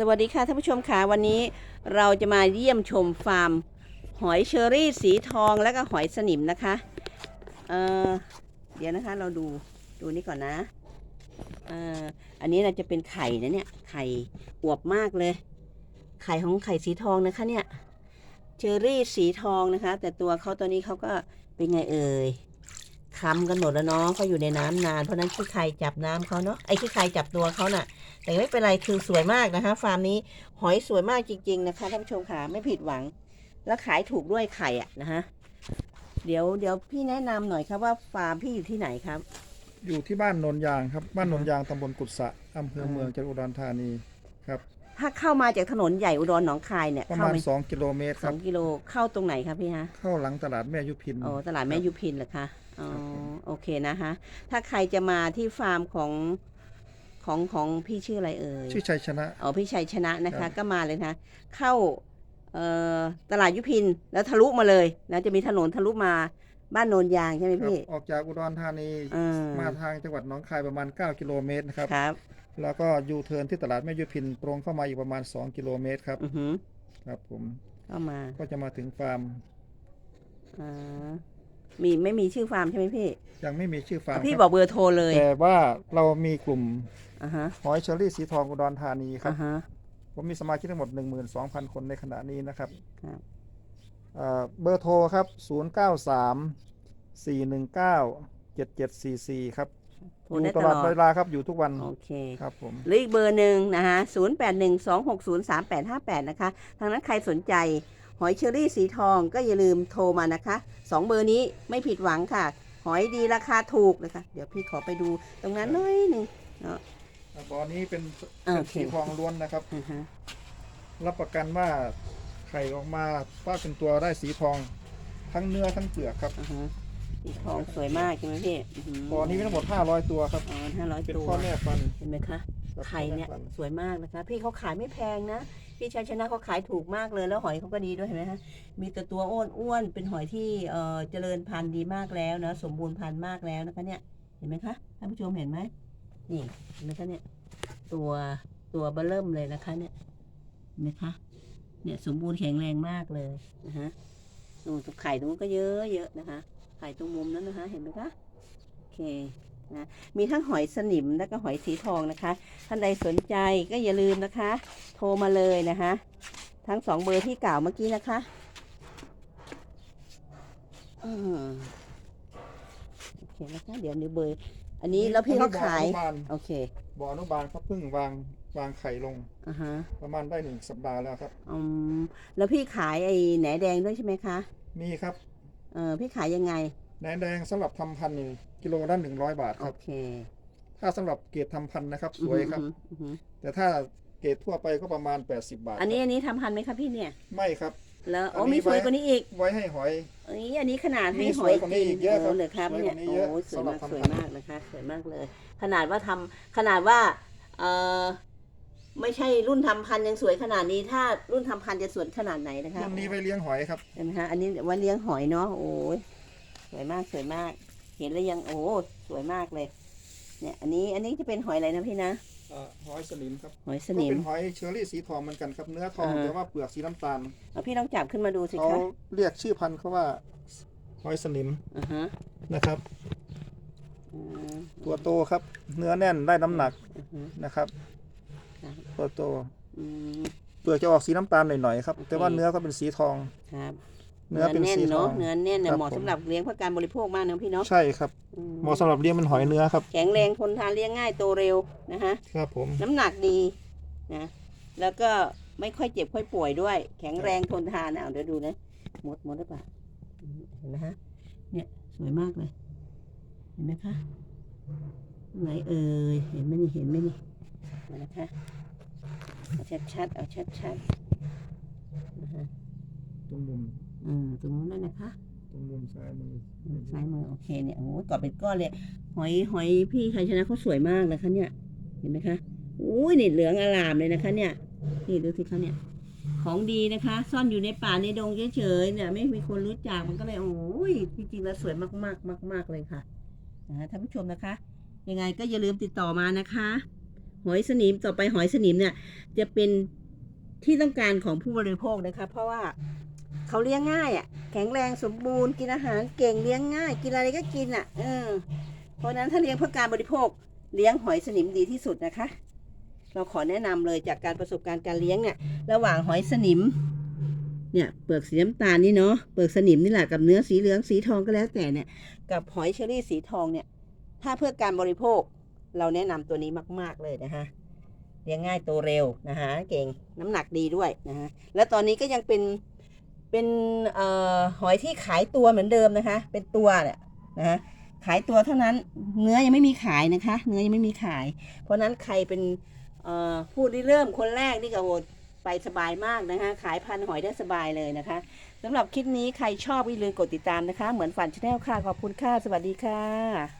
สวัสดีค่ะท่านผู้ชมค่ะวันนี้เราจะมาเยี่ยมชมฟาร์ม หอยเชอรี่สีทองและก็หอยสนิมนะคะเอ่อเดี๋ยวนะคะเราดูดูนี่ก่อนนะเอ่ออันนี้เราจะเป็นไข่นะเนี่ยไข่อวบมากเลย ไข่ของไข่สีทองนะคะเนี่ยเชอรี่สีทองนะคะ แต่ตัวเขาตัวนี้เขาก็เป็นไงเอ่ย คล้ำกันหมดแล้วเนาะเขาอยู่ในน้ำนานเพราะฉะนั้นขี้ไข่จับน้ำเขาเนาะไอ้ขี้ไข่จับตัวเขาน่ะ แต่ไม่เป็นไรคือสวยมากนะคะ ฟาร์มนี้หอยสวยมากจริง ๆนะคะท่านผู้ชมค่ะไม่ผิดหวัง แล้วขายถูกด้วยไข่อะนะฮะเดี๋ยวเดี๋ยวพี่แนะนำหน่อยครับว่าฟาร์มพี่อยู่ที่ไหนครับ อยู่ที่บ้านโนนยางครับ บ้านโนนอ่าฮะยางตำบลกุศะอำเภอเมืองจังหวัดอุดรธานีครับถ้าเข้ามาจากถนนใหญ่อุดรหนองคายเนี่ยประเข้ามาณไป2กิโลเมตรสครัอบงกิโลเข้าตรงไหนครับพี่ฮะเข้าหลังตลาดแม่ยุพินอ๋อตลาดแม่ครับยุพินเหรอคะ อ๋อครับผมโอเคนะคะ ถ้าใครจะมาที่ฟาร์มของของของพี่ชื่ออะไรเอ่ยชื่อชัยชนะอ๋อพี่ชัยชนะนะครัคะบก็มาเลยนะคะเข้าเอ่อตลาดยุพินแล้วทะลุมาเลยนะจะมีถนนทะลุมาบ้านโนนยางใช่ไหมครับพี่ ออกจากอุดรธานีอ่ามาทางจังหวัดหนองคายประมาณ 9 กิโลเมตรนะครับครับ แล้วก็ยูเทิร์นที่ตลาดแม่ยุพินตรงเข้ามาอีกประมาณ 2 กิโลเมตรครับอือหือครับผมเข้ามาก็จะมาถึงฟาร์มอ่า มีไม่มีชื่อฟาร์มใช่ไหมพี่ยังไม่มีชื่อฟาร์มอะพี่ครับบอกเบอร์โทรเลยแต่ว่าเรามีกลุ่มอ่าฮะหอยเชอรี่สีทองอุดรธานีครับ อ่าฮะ ผมมีสมาชิกทั้งหมด 12,000 คนในขณะนี้นะครับครับ เอ่อเบอร์โทรครับ 093 419 7744 ครับโทรอยู่ได้ตตลลออดดเวลาครับอยู่ทุกวันโอเค ครับผม หรืออีกเบอร์หนึ่งนะฮะศูนย์แปดหนึ่งสองหกศูนย์สามแปดห้าแปดนะคะ ทางนั้นใครสนใจ หอยเชอรี่สีทองก็อย่าลืมโทรมานะคะสองเบอร์นี้ไม่ผิดหวังค่ะ หอยดีราคาถูกนะคะ เดี๋ยวพี่ขอไปดูตรงนั้นหน้อยหนึ่งเนาะบ่อนี้เป็นอ่าเป็นโอเคสีทองล้วนนะครับอ่าฮะรับประกันว่าไข่ออกมาว่าเป็นตัวได้สีทอง ทั้งเนื้อทั้งเปลือกครับอ่าฮะสีทองสวยมากใช่ไหมพี่บ่อนี้มีทั้งหมด500ตัวครับ อ๋อห้าร้อยเป็นตัวพ่อแม่พันธุ์ เห็นไหมคะครับ ไข่เนี่ยพ่อแม่พัธุ์สวยมากนะคะ พี่เขาขายไม่แพงนะ พี่ชัยชนะเขาขายถูกมากเลยแล้วหอยเขาก็ดีด้วยเห็นไหมคะมีแต่ตัวอ้วนอ้วนๆเป็นหอยที่เอ่อเจริญพันธุ์ดีมากแล้วนะสมบูรณ์พันธุ์มากแล้วนะคะเนี่ยเห็นไหมคะท่านผู้ชมเห็นไหมนี่เห็นไหมคะเนี่ยตัวตัวเบลเริ่มเลยนะคะเนี่ยเห็นไหมคะเนี่ยสมบูรณ์แข็งแรงมากเลยนะฮะนู่นไข่ตรงนู้นก็เยอะเยอะนะคะ ไข่ตรงมุมนั้นนะคะ เห็นไหมคะโอเค นะมีทั้งหอยสนิมและก็หอยสีทองนะคะ ท่านใดสนใจก็อย่าลืมนะคะ โทรมาเลยนะคะ ทั้งสองเบอร์ที่กล่าวเมื่อกี้นะคะอืมโอเคนะคะเดี๋ยวนี้เบอร์อันนี้แล้วพี่เขาขายบ่ออนุบาลโอเคบ่ออนุบาลเขาเพิ่งวางวางไข่ลงอ่าฮะประมาณได้หนึ่งสัปดาห์แล้วครับอืมแล้วพี่ขายไอ้แหนแดงด้วยใช่ไหมคะ มีครับ เออพี่ขายยังไง แหนแดงสำหรับทำพันธุ์นี่กิโลละหนึ่งร้อยบาทโอครับ เคถ้าสำหรับเกรดทำพันธุ์นะครับ สวยครับ อือหืออือหือแต่ถ้าเกรดทั่วไปก็ประมาณ 80 บาทอันนี้ครับอันนี้ทำพันธุ์ไหมคะพี่เนี่ยไม่ครับ แล้วโอ้อันนี้มีสวยไว้ กว่านี้อีกไว้ให้หอยเอ้ยอันนี้ขนาดให้มีหสอวยยกว่านี้อีกเยอะครับเหรอครับสวยเนี่ยกว่านี้โอ้เยอะสวยมากสำหรับสวยทำพันธุ์มากนะคะสวยมากเลย ขนาดว่าทำขนาดว่าเออไม่ใช่รุ่นทำพันธุ์ยังสวยขนาดนี้ถ้ารุ่นทำพันธุ์จะสวยขนาดไหนนะคะรุ่นนี้ไว้เลี้ยงหอยครับ เห็นไหมคะอันนี้วันเลี้ยงหอยเนาะโอ้ย สวยมากสวยมาก เห็นแล้วยังโอ้สวยมากเลย เนี่ย อันนี้อันนี้จะเป็นหอยอะไรนะพี่นะเอ่อหอยสนิมครับหอยสก็นิม เป็นหอยเชอรี่สีทองเหมือนกันครับเนื้อทองอ่า แต่ว่าเปลือกสีน้ำตาลเอาพี่ต้องจับขึ้นมาดูสิเขาคะเรียกชื่อพันธุ์เขาว่าหอยสนิมอ่าฮะนะครับ อืมตัวโตครับ เนื้อแน่นได้น้ำหนักอือฮึ นะครับ ครับ ตัวโตอืม เปลือกจะออกสีน้ำตาลหน่อยๆครับโอเคแต่ว่าเนื้อก็เป็นสีทอง ครับ เนื้อเป็นแน่นสีทอเนาะง เนื้อแน่นเนี่ยครับเหมาะผม สำหรับเลี้ยงเพื่อการบริโภคมากนะพี่เนาะใช่ครับอืมเหมาะสำหรับเลี้ยงเป็นหอยเนื้อครับแข็งแรงทนทานเลี้ยงง่ายโตเร็วนะคะ ครับผม น้ำหนักดีนะ แล้วก็ไม่ค่อยเจ็บค่อยป่วยด้วย แข็งแรงทนทานนะเอาเดี๋ยวดูนะหมดหมดหรือเปล่าอืมเห็นไหมฮะ เนี่ยสวยมากเลย เห็นไหมคะ ไหนเอ่ย เห็นไหมนี่ เห็นไหมนี่มานะคะเอาชัดๆ เอาชัดๆนะคะตรงมุม อืมตรงนู้นนั่นนะคะ ตรงมุมซ้ายมือซ้ายมือโอเคเนี่ยโอ้โหกรอบเป็นก้อนเลย หอยหอยพี่ชัยชนะเขาสวยมากนะคะเนี่ย เห็นไหมคะอุ้ยนี่เหลืองอลามเลยนะคะ เนี่ย นี่ดูสิคะเนี่ย ของดีนะคะ ซ่อนอยู่ในป่าในดงเฉยๆเนี่ยไม่มีคนรู้จักมันก็เลยโอ้ยจริงๆแล้วสวยมากๆมาก ๆเลยค่ะนะท่านผู้ชมนะคะ ยังไงก็อย่าลืมติดต่อมานะคะ หอยสนิมต่อไปหอยสนิมเนี่ย จะเป็นที่ต้องการของผู้บริโภคนะคะ เพราะว่า เขาเลี้ยงง่ายอะ่ะ แข็งแรงสมบูรณ์กินอาหารเก่งเลี้ยงง่าย กินอะไรก็กินอะ่ะเออเพราะนั้นถ้าเลี้ยงเพื่อการบริโภคเลี้ยงหอยสนิมดีที่สุดนะคะ เราขอแนะนำเลยจากการประสบการณ์การเลี้ยงเนี่ย ระหว่างหอยสนิม เนี่ยเปลือกสีน้ำตาลนี่เนาะเปลือกสนิมนี่แหละกับเนื้อสีเหลืองสีทองก็แล้วแต่เนี่ย กับหอยเชอรี่สีทองเนี่ย ถ้าเพื่อการบริโภค เราแนะนำตัวนี้มาก ๆเลยนะคะเลี้ยงง่ายโตเร็วนะคะเก่งน้ำหนักดีด้วยนะคะแล้วตอนนี้ก็ยังเป็น เป็นเอ่อหอยที่ขายตัวเหมือนเดิมนะคะ เป็นตัวเนี่ยนะคะขายตัวเท่านั้นเนื้อยังไม่มีขายนะคะ เนื้อยังไม่มีขาย เพราะฉะนั้นใครเป็นเอ่อผู้ที่เริ่มคนแรกนี่ก็โหไปสบายมากนะคะ ขายพันหอยได้สบายเลยนะคะสำหรับคลิปนี้ใครชอบอย่าลืมกดติดตามนะคะ เหมือนฝันชาแนลค่ะ ขอบคุณค่ะ สวัสดีค่ะ